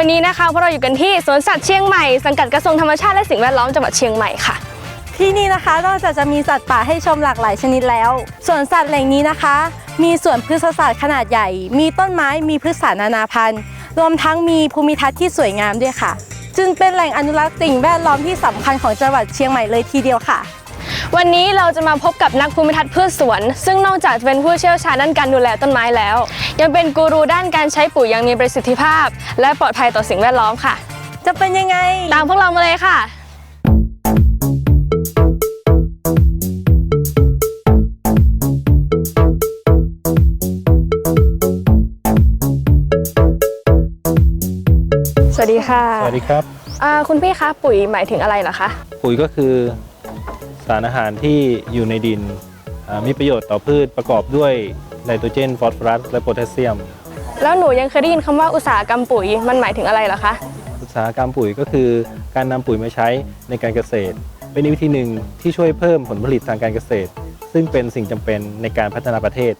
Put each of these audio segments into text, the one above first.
วันนี้นะคะพวกเราอยู่กันที่สวนสัตว์เชียงใหม่สังกัดกระทรวงธรรมชาติและสิ่งแวดล้อมจังหวัดเชียงใหม่ค่ะ ที่นี่นะคะนอกจากจะมีสัตว์ป่าให้ชมหลากหลายชนิดแล้วสวนสัตว์แหล่งนี้นะคะ มีสวนพฤกษศาสตร์ขนาดใหญ่ มีต้นไม้มีพืชสารนานาพันธุ์ รวมทั้งมีภูมิทัศน์ที่สวยงามด้วยค่ะ จึงเป็นแหล่งอนุรักษ์สิ่งแวดล้อมที่สำคัญของจังหวัดเชียงใหม่เลยทีเดียวค่ะ วันนี้เราจะมาพบกับนักภูมิทัศน์พืชสวน ซึ่งนอกจากจะเป็นผู้เชี่ยวชาญด้านการดูแลต้นไม้แล้ว ยังเป็นกูรูด้านการใช้ปุ๋ยอย่างมีประสิทธิภาพ และปลอดภัยต่อสิ่งแวดล้อมค่ะ จะเป็นยังไง ตามพวกเรามาเลยค่ะ สวัสดีค่ะสวัสดีครับอ่าคุณพี่คะปุ๋ยหมายถึงอะไรเหรอคะ ปุ๋ยก็คือ สารอาหารที่อยู่ในดินอ่ามีประโยชน์ต่อพืชประกอบด้วยไนโตรเจน ฟอสฟอรัส และโพแทสเซียม แล้วหนูยังเคยได้ยินคำว่าอุตสาหกรรมปุ๋ยมันหมายถึงอะไรเหรอคะ อุตสาหกรรมปุ๋ยก็คือการนำปุ๋ยมาใช้ในการเกษตร เป็นวิธีหนึ่งที่ช่วยเพิ่มผลผลิตทางการเกษตร ซึ่งเป็นสิ่งจำเป็นในการพัฒนาประเทศ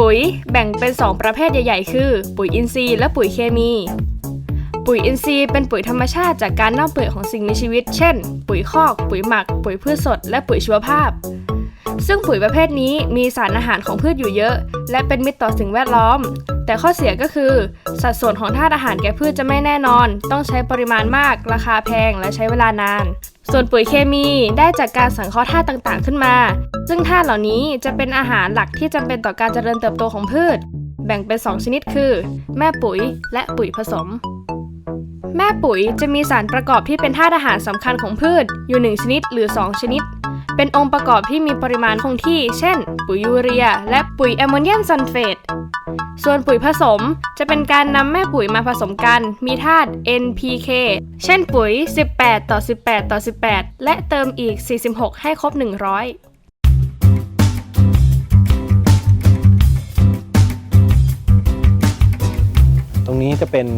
ปุ๋ยแบ่งเป็น 2 ประเภทใหญ่ ๆ คือ ปุ๋ยอินทรีย์และปุ๋ยเคมี ปุ๋ยอินทรีย์เป็นปุ๋ยธรรมชาติจากการเน่าเปื่อยของสิ่งมีชีวิต เช่น ปุ๋ยคอก ปุ๋ยหมัก ปุ๋ยพืชสด และปุ๋ยชีวภาพ ซึ่งปุ๋ยประเภทนี้มีสารอาหารของพืชอยู่เยอะ และเป็นมิตรต่อสิ่งแวดล้อม แต่ข้อเสียก็คือ สัดส่วนของธาตุอาหารแก่พืชจะไม่แน่นอน ต้องใช้ปริมาณมาก ราคาแพง และใช้เวลานาน ส่วนปุ๋ยเคมีได้จากการสังเคราะห์ธาตุต่างๆ ขึ้นมา ซึ่งธาตุเหล่านี้จะเป็นอาหารหลักที่จำเป็นต่อการเจริญเติบโตของพืช แบ่งเป็น 2 ชนิดคือ แม่ปุ๋ยและปุ๋ยผสม แม่ปุ๋ยจะมีสารประกอบที่เป็นธาตุอาหารสำคัญของพืชอยู่ 1 ชนิดหรือ 2 ชนิด เป็นองค์ประกอบที่มีปริมาณคงที่ เช่น ปุ๋ยยูเรีย และปุ๋ยแอมโมเนียมซัลเฟต ส่วนปุ๋ยผสมจะเป็นการนำแม่ปุ๋ยมาผสมกัน มีธาตุ NPK เช่นปุ๋ย 18 ต่อ 18 ต่อ 18 และเติมอีก 46 ให้ครบ 100ตรงนี้จะเป็น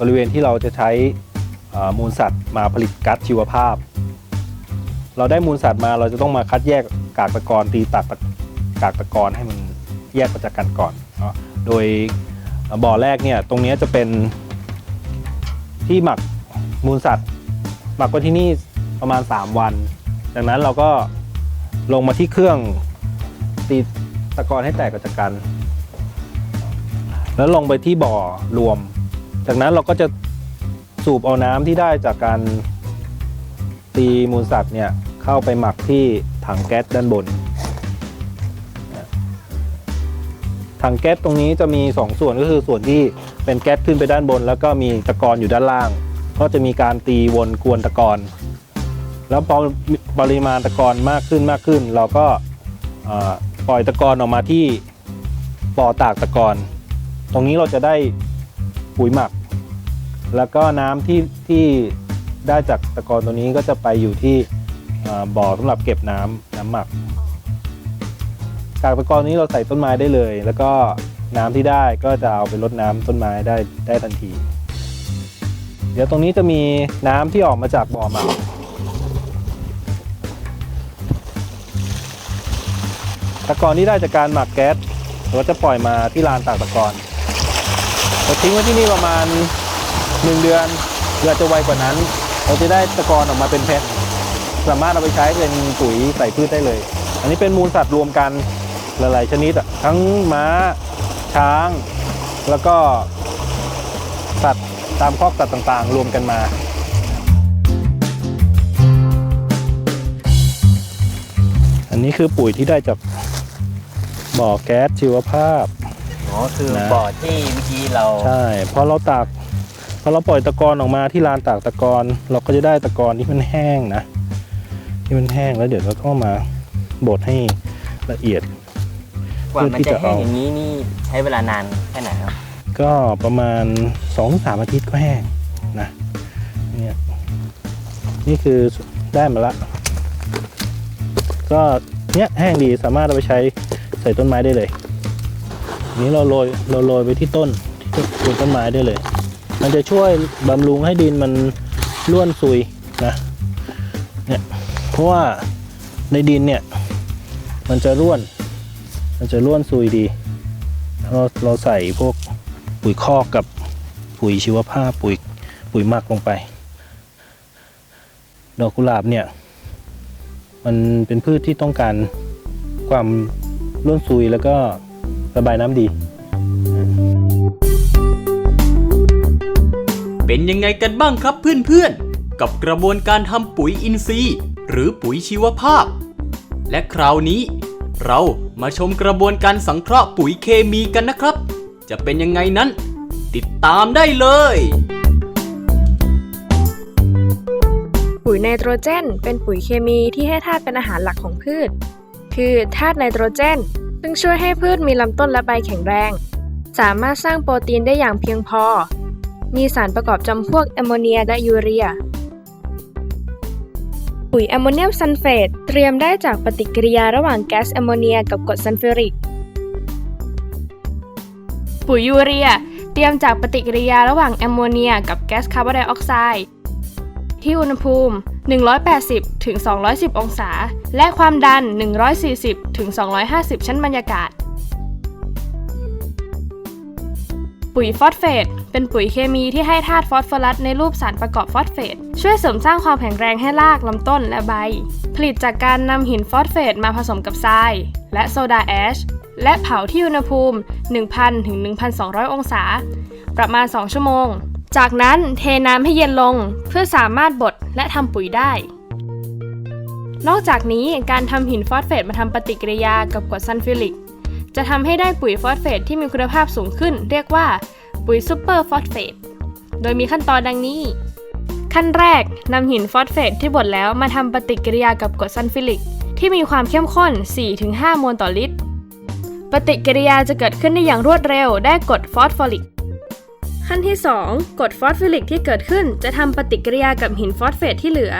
บริเวณที่เราจะใช้มูลสัตว์มาผลิตก๊าซชีวภาพ เราได้มูลสัตว์มาเราจะต้องมาคัดแยกกากตะกอนตีตัดกากตะกอนให้มันแยกออกจากกันก่อนเนาะโดยบ่อแรกเนี่ยตรงนี้จะเป็นที่หมักมูลสัตว์ หมักไว้ที่นี่ประมาณ 3 วัน จากนั้นเราก็ลงมาที่เครื่องตีตะกอนให้แตกออกจากกัน แล้วลงไปที่บ่อรวม จากนั้นเราก็จะสูบเอาน้ำที่ได้จากการตีมูลสัตว์เนี่ยเข้าไปหมักที่ถังแก๊สด้านบน ถังแก๊สตรงนี้จะมี 2 ส่วนก็คือส่วนที่เป็นแก๊สขึ้นไปด้านบน แล้วก็มีตะกอนอยู่ด้านล่าง ก็จะมีการตีวนกวนตะกอนแล้วพอปริมาณตะกอนมากขึ้นมากขึ้น เราก็ปล่อยตะกอนออกมาที่บ่อตากตะกอน ตรงนี้เราจะได้ปุ๋ยหมัก แล้วก็น้ำที่ที่ได้จากตะกอนตัวนี้ก็จะไปอยู่ที่บ่อสำหรับเก็บน้ำน้ำหมัก กากตะกอนนี้เราใส่ต้นไม้ได้เลย แล้วก็น้ำที่ได้ก็จะเอาไปรดน้ำต้นไม้ได้ได้ทันที เดี๋ยวตรงนี้จะมีน้ำที่ออกมาจากบ่อหมักตะกอนที่ได้จากการหมักแก๊สเราจะปล่อยมาที่ลานตากตะกอนเราทิ้งไว้ที่นี่ประมาณ 1 เดือนหรืออาจจะไวกว่านั้น เราจะได้ตะกอนออกมาเป็นเพชรสามารถเอาไปใช้เป็นปุ๋ยใส่พืชได้เลย อันนี้เป็นมูลสัตว์รวมกันหลายๆชนิดอะทั้งม้า ช้าง แล้วก็สัตว์ตามคอกสัตว์ต่างๆ รวมกันมาอันนี้คือปุ๋ยที่ได้จากบ่อแก๊สชีวภาพ อ๋อ คือนะ บ่อที่เมื่อกี้เรา ใช่พอเราตากพ อเราปล่อยตะกอนออกมาที่ลานตากตะกอนเราก็จะได้ตะกอนที่มันแห้งนะ ที่มันแห้งแล้วเดี๋ยวเราก็มาบดให้ละเอียดกว่ามันเพื่อที่จะจะแห้งเอาอย่างนี้นี่ใช้เวลานานแค่ไหนครับ ก็ประมาณ2อสามอาทิตย์ก็แห้งนะเนี่ยนี่คือได้มาละ ก็เนี้ยแห้งดีสามารถเอาไปใช้ใส่ต้นไม้ได้เลยอันนี้เราโรยเราโรยไปที่ต้นที่ต้นต้นไม้ได้เลย มันจะช่วยบำรุงให้ดินมันร่วนซุยนะเนี่ยเพราะว่าในดินเนี่ยมันจะร่วน มันจะร่วนซุยดี เราเราใส่พวกปุ๋ยคอกกับปุ๋ยชีวภาพปุ๋ยปุ๋ยหมักลงไป ดอกกุหลาบเนี่ย มันเป็นพืชที่ต้องการความร่วนซุยแล้วก็ระบายน้ำดี เป็นยังไงกันบ้างครับเพื่อนๆ กับกระบวนการทำปุ๋ยอินทรีย์ หรือปุ๋ยชีวภาพ และคราวนี้ เรามาชมกระบวนการสังเคราะห์ปุ๋ยเคมีกันนะครับ จะเป็นยังไงนั้น ติดตามได้เลย ปุ๋ยไนโตรเจน เป็นปุ๋ยเคมีที่ให้ธาตุเป็นอาหารหลักของพืช คือธาตุไนโตรเจน ซึ่งช่วยให้พืชมีลำต้นและใบแข็งแรง สามารถสร้างโปรตีนได้อย่างเพียงพอ มีสารประกอบจำพวกแอมโมเนียและยูเรีย ปุ๋ยแอมโมเนียมซัลเฟตเตรียมได้จากปฏิกิริยาระหว่างแก๊สแอมโมเนียกับกรดซัลฟูริก ปุ๋ยยูเรีย เตรียมจากปฏิกิริยาระหว่างแอมโมเนียกับแก๊สคาร์บอนไดออกไซด์ที่อุณหภูมิ 180ถึง210 องศา และความดัน 140ถึง250 ชั้นบรรยากาศ ปุ๋ยฟอสเฟต เป็นปุ๋ยเคมีที่ให้ธาตุฟอสฟอรัสในรูปสารประกอบฟอสเฟต ช่วยเสริมสร้างความแข็งแรงให้รากลำต้นและใบ ผลิตจากการนำหินฟอสเฟตมาผสมกับทราย และโซดาแอช และเผาที่อุณหภูมิ 1,000ถึง1,200 องศา ประมาณ 2 ชั่วโมง จากนั้นเทน้ำให้เย็นลงเพื่อสามารถบดและทำปุ๋ยได้นอกจากนี้การทำหินฟอสเฟตมาทำปฏิกิริยากับกรดซัลฟูริก จะทำให้ได้ปุ๋ยฟอสเฟตที่มีคุณภาพสูงขึ้น เรียกว่าปุ๋ยซูเปอร์ฟอสเฟตโดยมีขั้นตอนดังนี้ ขั้นแรกนำหินฟอสเฟตที่บดแล้วมาทำปฏิกิริยากับกรดซัลฟูริก ที่มีความเข้มข้น 4-5 มวลต่อลิตร ปฏิกิริยาจะเกิดขึ้นได้อย่างรวดเร็วได้กรดฟอสฟอริก ขั้นที่ 2กรดฟอสฟิลิกที่เกิดขึ้นจะทำปฏิกิริยากับหินฟอสเฟตที่เหลือ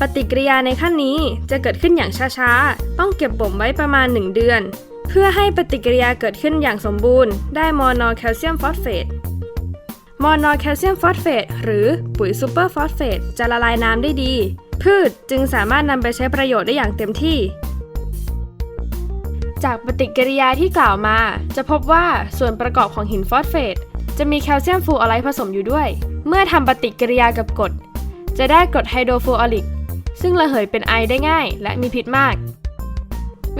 ปฏิกิริยาในขั้นนี้จะเกิดขึ้นอย่างช้าๆ ต้องเก็บบ่มไว้ประมาณ 1 เดือน เพื่อให้ปฏิกิริยาเกิดขึ้นอย่างสมบูรณ์ ได้มอนอแคลเซียมฟอสเฟตมอนอแคลเซียมฟอสเฟตหรือปุ๋ยซูเปอร์ฟอสเฟตจะละลายน้ำได้ดี พืชจึงสามารถนำไปใช้ประโยชน์ได้อย่างเต็มที่ จากปฏิกิริยาที่กล่าวมา จะพบว่าส่วนประกอบของหินฟอสเฟตจะมีแคลเซียมฟูออไรด์ผสมอยู่ด้วย เมื่อทำปฏิกิริยากับกรดจะได้กรดไฮโดรฟูออริก ซึ่งระเหยเป็นไอได้ง่าย และมีพิษมาก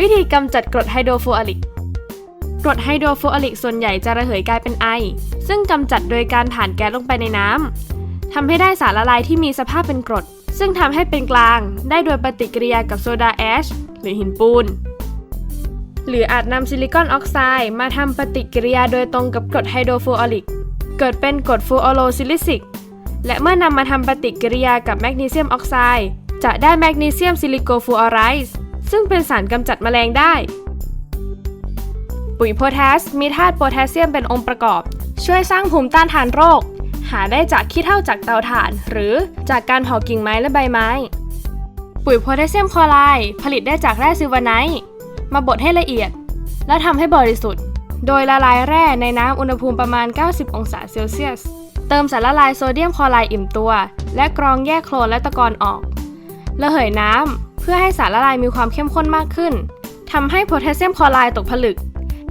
วิธีกำจัดกรดไฮโดรฟลูออริก กรดไฮโดรฟลูออริกส่วนใหญ่จะระเหยกลายเป็นไอ ซึ่งกำจัดโดยการผ่านแก๊สลงไปในน้ำทำให้ได้สารละลายที่มีสภาพเป็นกรด ซึ่งทำให้เป็นกลาง ได้โดยปฏิกิริยากับโซดาแอชหรือหินปูน หรืออาจนำซิลิคอนออกไซด์มาทำปฏิกิริยาโดยตรงกับกรดไฮโดรฟลูออริก เกิดเป็นกรดฟลูออโรซิลิซิก และเมื่อนำมาทำปฏิกิริยากับแมกนีเซียมออกไซด์จะได้แมกนีเซียมซิลิโกฟลูออไรด์ ซึ่งเป็นสารกำจัดแมลงได้ ปุ๋ยโพแทสมีธาตุโพแทสเซียมเป็นองค์ประกอบ ช่วยสร้างภูมิต้านทานโรค หาได้จากขี้เถ้าจากเตาถ่าน หรือจากการเผากิ่งไม้และใบไม้ ปุ๋ยโพแทสเซียมคลอไรด์ผลิตได้จากแร่ซิลวาไนท์มาบดให้ละเอียด และทำให้บริสุทธิ์ โดยละลายแร่ในน้ำอุณหภูมิประมาณ 90 องศาเซลเซียสเติมสารละลายโซเดียมคลอไรด์อิ่มตัว และกรองแยกโคลนและตะกอนออก ระเหยน้ำ พื่อให้สารละลายมีความเข้มข้นมากขึ้นทำให้โพแทสเซียมคลอไรด์ตกผลึก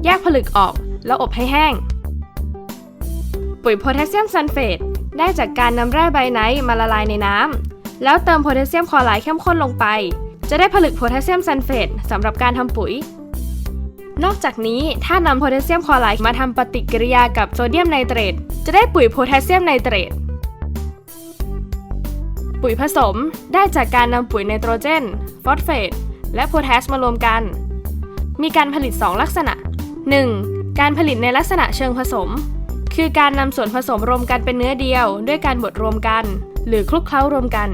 แยกผลึกออกแล้วอบให้แห้ง ปุ๋ยโพแทสเซียมซัลเฟตได้จากการนำแร่ไบไนท์มาละลายในน้ำแล้วเติมโพแทสเซียมคลอไรด์เข้มข้นลงไป จะได้ผลึกโพแทสเซียมซัลเฟตสำหรับการทำปุ๋ย นอกจากนี้ถ้านำโพแทสเซียมคลอไรด์มาทำปฏิกิริยากับโซเดียมไนเตรตจะได้ปุ๋ยโพแทสเซียมไนเตรตปุ๋ยผสมได้จากการนำปุ๋ยไนโตรเจน อสเฟตและโพแทสมารวมกัน มีการผลิต 2 ลักษณะ 1. การผลิตในลักษณะเชิงผสม คือการนำส่วนผสมรวมกันเป็นเนื้อเดียว ด้วยการบดรวมกัน หรือคลุกเคล้ารวมกัน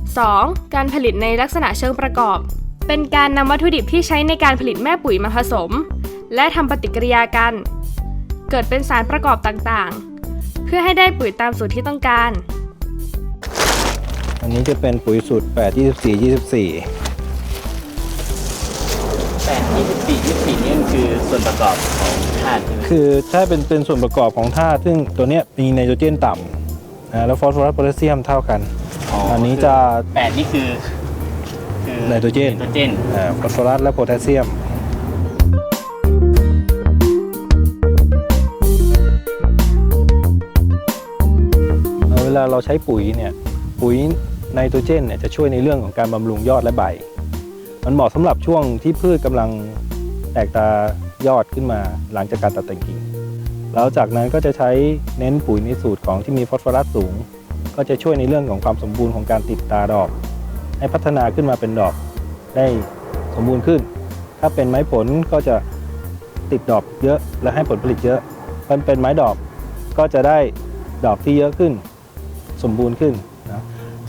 2. การผลิตในลักษณะเชิงประกอบ เป็นการนำวัตถุดิบที่ใช้ในการผลิตแม่ปุ๋ยมาผสม และทำปฏิกิริยากัน เกิดเป็นสารประกอบต่างๆ เพื่อให้ได้ปุ๋ยตามสูตรที่ต้องการ อันนี้จะเป็นปุ๋ยสูตร8 24 24แต่24 24นี่มันคือส่วนประกอบของธาตุใช่ไหมคือถ้าเป็นเป็นส่วนประกอบของธาตุซึ่งตัวเนี้ยมีไนโตรเจนต่ำนะแล้วฟอสฟอรัสโพแทสเซียมเท่ากัน อันนี้จะ แปดนี่คือคือไนโตรเจน ไนโตรเจน อ่าฟอสฟอรัสและโพแทสเซียมาเราใช้ปุ๋ยเนี่ย ปุ๋ย ไนโตรเจนเนี่ยจะช่วยในเรื่องของการบำรุงยอดและใบ มันเหมาะสำหรับช่วงที่พืชกำลังแตกตายอดขึ้นมาหลังจากการตัดแต่งกิ่ง แล้วจากนั้นก็จะใช้เน้นปุ๋ยในสูตรของที่มีฟอสฟอรัสสูง ก็จะช่วยในเรื่องของความสมบูรณ์ของการติดตาดอก ให้พัฒนาขึ้นมาเป็นดอกได้สมบูรณ์ขึ้น ถ้าเป็นไม้ผลก็จะติดดอกเยอะและให้ผลผลิตเยอะ มันเป็นไม้ดอกก็จะได้ดอกที่เยอะขึ้น สมบูรณ์ขึ้น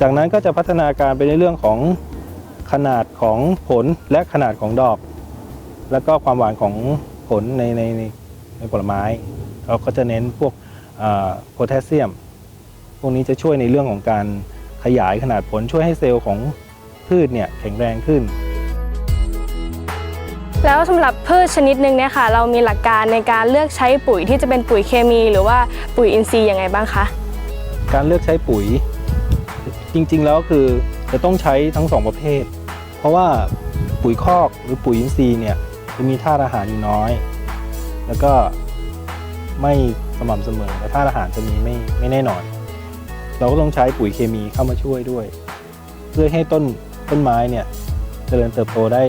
จากนั้นก็จะพัฒนาการไปในเรื่องของขนาดของผลและขนาดของดอก แล้วก็ความหวานของผลในในในในผลไม้ เราก็จะเน้นพวกโพแทสเซียม พวกนี้จะช่วยในเรื่องของการขยายขนาดผลช่วยให้เซลล์ของพืชเนี่ยแข็งแรงขึ้น แล้วสำหรับพืชชนิดหนึ่งเนี่ยค่ะเรามีหลักการในการเลือกใช้ปุ๋ยที่จะเป็นปุ๋ยเคมี หรือว่าปุ๋ยอินทรีย์ยังไงบ้างคะการเลือกใช้ปุ๋ย จริง ๆ แล้วคือจะต้องใช้ทั้งสองประเภท เพราะว่าปุ๋ยคอกหรือปุ๋ยอินทรีย์เนี่ยจะมีธาตุอาหารอยู่น้อย แล้วก็ไม่สม่ำเสมอและธาตุอาหารจะมีไม่ไม่แน่นอน เราก็ต้องใช้ปุ๋ยเคมีเข้ามาช่วยด้วย เพื่อให้ต้นต้นไม้เนี่ยเจริญเติบโตได้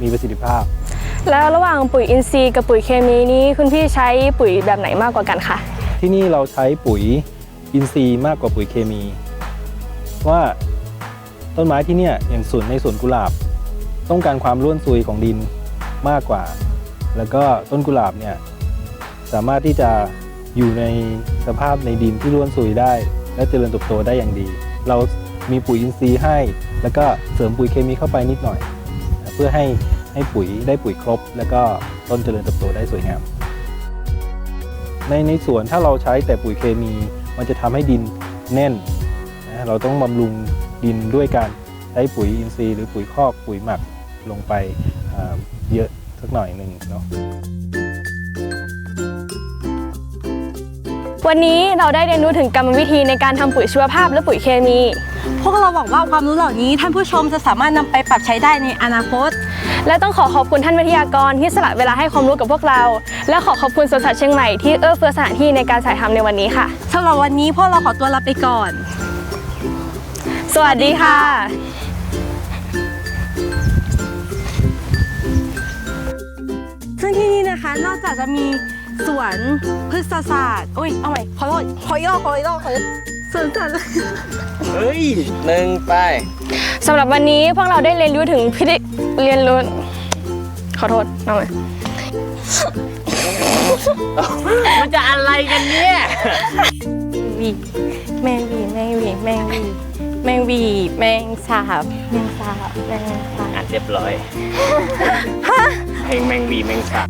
มีประสิทธิภาพ แล้วระหว่างปุ๋ยอินทรีย์กับปุ๋ยเคมีนี้คุณพี่ใช้ปุ๋ยแบบไหนมากกว่ากันคะที่นี่เราใช้ปุ๋ยอินทรีย์มากกว่าปุ๋ยเคมี ว่าต้นไม้ที่เนี่ยอย่างสวนในสวนกุหลาบ ต้องการความร่วนซุยของดินมากกว่า แล้วก็ต้นกุหลาบเนี่ยสามารถที่จะอยู่ในสภาพในดินที่ร่วนซุยได้ และเจริญเติบโตได้อย่างดี เรามีปุ๋ยอินทรีย์ให้ แล้วก็เสริมปุ๋ยเคมีเข้าไปนิดหน่อย เพื่อให้ให้ปุ๋ยได้ปุ๋ยครบ แล้วก็ต้นเจริญเติบโตได้สวยงามในในสวนถ้าเราใช้แต่ปุ๋ยเคมี มันจะทำให้ดินแน่น เราต้องบำรุงดินด้วยการใช้ปุ๋ยอินทรีย์หรือปุ๋ยคอกปุ๋ยหมักลงไปอ่าเยอะสักหน่อยหนึ่งเนาะวันนี้เราได้เรียนรู้ถึงกรรมวิธีในการทำปุ๋ยชีวภาพและปุ๋ยเคมี พวกเราหวังว่าความรู้เหล่านี้ท่านผู้ชมจะสามารถนำไปปรับใช้ได้ในอนาคต และต้องขอขอบคุณท่านวิทยากรที่สละเวลาให้ความรู้กับพวกเรา และขอขอบคุณสวนสัตว์เชียงใหม่ที่เอื้อเฟื้อสถานที่ในการถ่ายทำในวันนี้ค่ะสำหรับวันนี้พวกเราขอตัวลาไปก่อน สวัสดีค่ะ ซึ่งที่นี่นะคะ นอกจากจะมีสวนพฤกษศาสตร์โอ้ย เอาใหม่ขอโทษขออีกรอบขออีกรอบขออีกรอบสวนสัตว์เฮ้ยหนึ่งไป สำหรับวันนี้พวกเราได้เรียนรู้ถึงพิธีเรียนรู้ ขอโทษเอาใหม่ มันจะอะไรกันเนี่ยวีแมงวีแมงวีแมงวี แมงวีแมงสาบแมงสาบแมงสาบ อะเรียบร้อย แมงแมงวีแมงสาบ